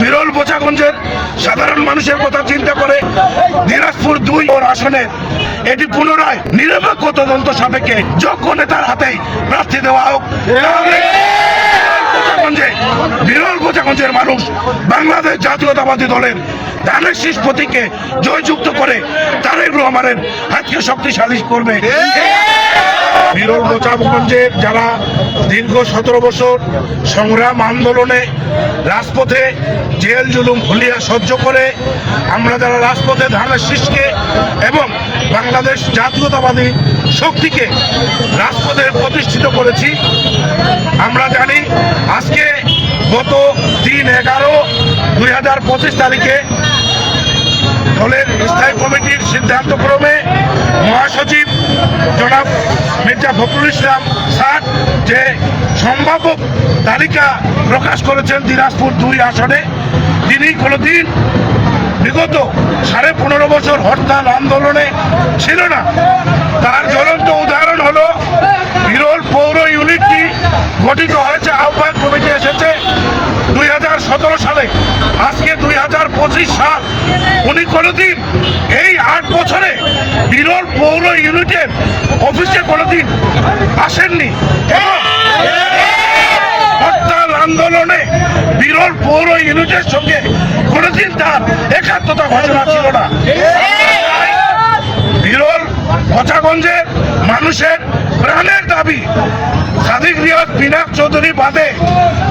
বিরল বোচাগঞ্জের সাধারণ মানুষের কথা চিন্তা করে দিনাজপুর দুই ওর আসনের এটি পুনরায় নিরপেক্ষ তদন্ত সাপেক্ষে যোগ্য নেতার হাতেই প্রার্থী দেওয়া হোক। বিরল বোচাগঞ্জের মানুষ বাংলাদেশ জাতীয়তাবাদী দলের ধানের শীষ প্রতীককে জয়যুক্ত করে তারেক রহমানের হাতকে শক্তিশালী করবে। বিরল মোচাগঞ্জের যারা দীর্ঘ সতেরো বছর সংগ্রাম আন্দোলনে রাজপথে জেল জুলুম ভুলিয়া সহ্য করে, আমরা যারা রাজপথে ধানের শীষকে এবং বাংলাদেশ জাতীয়তাবাদী শক্তিকে রাজপথে প্রতিষ্ঠিত করেছি, আমরা জানি আজকে গত তিন এগারো দুই হাজার পঁচিশ তারিখে দলের স্থায়ী কমিটির সিদ্ধান্তক্রমে মহাসচিব জনাব মির্জা ফখরুল ইসলাম স্যার, যে সম্ভাব্য তালিকা প্রকাশ করেছেন দিনাজপুর দুই আসনে, তিনি কোনোদিন বিগত সাড়ে পনেরো বছর হরতাল আন্দোলনে ছিল না। তার জ্বলন্ত উদাহরণ হলো, বিরল পৌর ইউনিটটি গঠিত হয়েছে, আহ্বায়ক কমিটি এসেছে দুই হাজার সতেরো সালে। পঁচিশ সাল। উনি কোনোদিন এই আট বছরে বিরল পৌর ইউনিটের অফিসে কোনোদিন আসেননি। হরতাল আন্দোলনে বিরল পৌর ইউনিটের সঙ্গে কোনোদিন তার একাত্মতা ঘোষণা ছিল না। বিরল পচাগঞ্জের মানুষের প্রাণের দাবি, সাদিক বিনাক চৌধুরী বাদে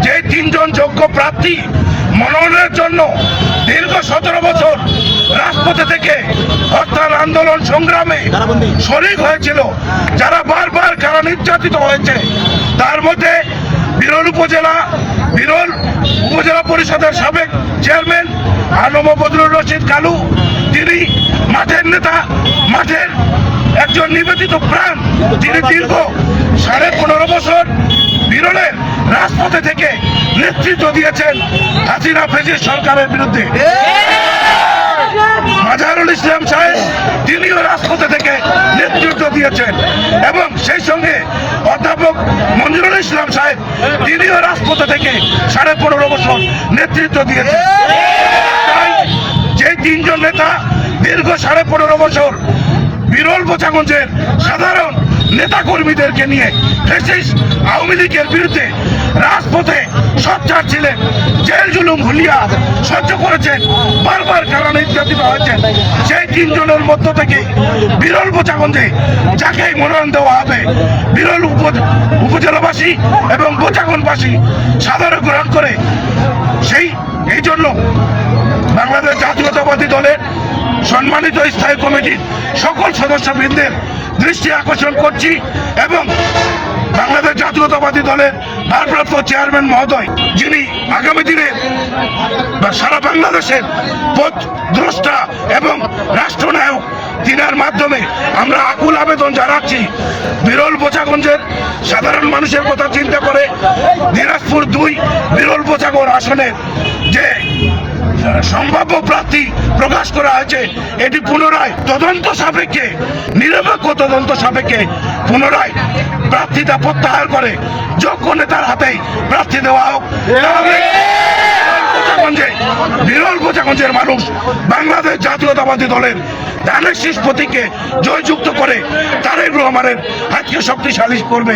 যে তিনজন যোগ্য প্রার্থী মনোনয়নের জন্য দীর্ঘ সতেরো বছর রাজপথে থেকে হরতাল আন্দোলন সংগ্রামে শরিক হয়েছিল। যারা বারবার কারা নির্যাতিত হয়েছে তার মধ্যে বিরল উপজেলা বিরল উপজেলা পরিষদের সাবেক চেয়ারম্যান আনম বদরুল রশিদ কালু তিনি মাঠের নেতা মাঠের একজন নিবেদিত প্রাণ তিনি দীর্ঘ সাড়ে পনেরো বছর বিরলের রাজপথে থেকে নেতৃত্ব দিয়েছেন হাসিনা ফেজির সরকারের বিরুদ্ধে। মাজারুল ইসলাম সাহেব, তিনিও রাজপথে থেকে নেতৃত্ব দিয়েছেন। এবং সেই সঙ্গে অধ্যাপক মঞ্জুরুল ইসলাম সাহেব, তিনিও রাজপথে থেকে সাড়ে পনেরো বছর নেতৃত্ব দিয়েছেন। তাই যে তিনজন নেতা দীর্ঘ সাড়ে পনেরো বছর বিরল বোচাগঞ্জের সাধারণ নেতা কর্মীদেরকে নিয়ে ফেসিস আওয়ামী লীগের বিরুদ্ধে ছিলেন, জেল জুলুম ভুলিয়া সহ্য করেছেন, বারবার কারা নির্যাতিত হয়েছেন সেই তিনজনের মধ্য থেকে বিরল বোচাগঞ্জে যাকে মনোনয়ন দেওয়া হবে, বিরল উপজেলাবাসী এবং বোচাগঞ্জবাসী সাধারণ গ্রহণ করে সেই এই জন্য বাংলাদেশ জাতীয়তাবাদী দলের সম্মানিত স্থায়ী কমিটির সকল সদস্যবৃন্দের দৃষ্টি আকর্ষণ করছি এবং বাংলাদেশ জাতীয়তাবাদী দলের ভারপ্রাপ্ত চেয়ারম্যান মহোদয়, যিনি আগামী দিনে সারা বাংলাদেশের পথ, দ্রষ্টা এবং রাষ্ট্রনায়ক, তিনার মাধ্যমে আমরা আকুল আবেদন জানাচ্ছি। বিরল বোচাগঞ্জের সাধারণ মানুষের কথা চিন্তা করে দিনাজপুর দুই বিরল বোচাগড় আসনের যে সম্ভাব্য প্রার্থী প্রকাশ করা হয়েছে, এটি পুনরায় তদন্ত সাপেক্ষে, নিরপেক্ষ তদন্ত সাপেক্ষে পুনরায় প্রার্থীতা প্রত্যাহার করে যোগ্য নেতার হাতেই প্রার্থী দেওয়া হোক বিরল কোচাগঞ্জের মানুষ বাংলাদেশ জাতীয়তাবাদী দলের ধানের শীষ প্রতীককে জয়যুক্ত করে তারেক রহমানের আজকে শক্তিশালী করবে।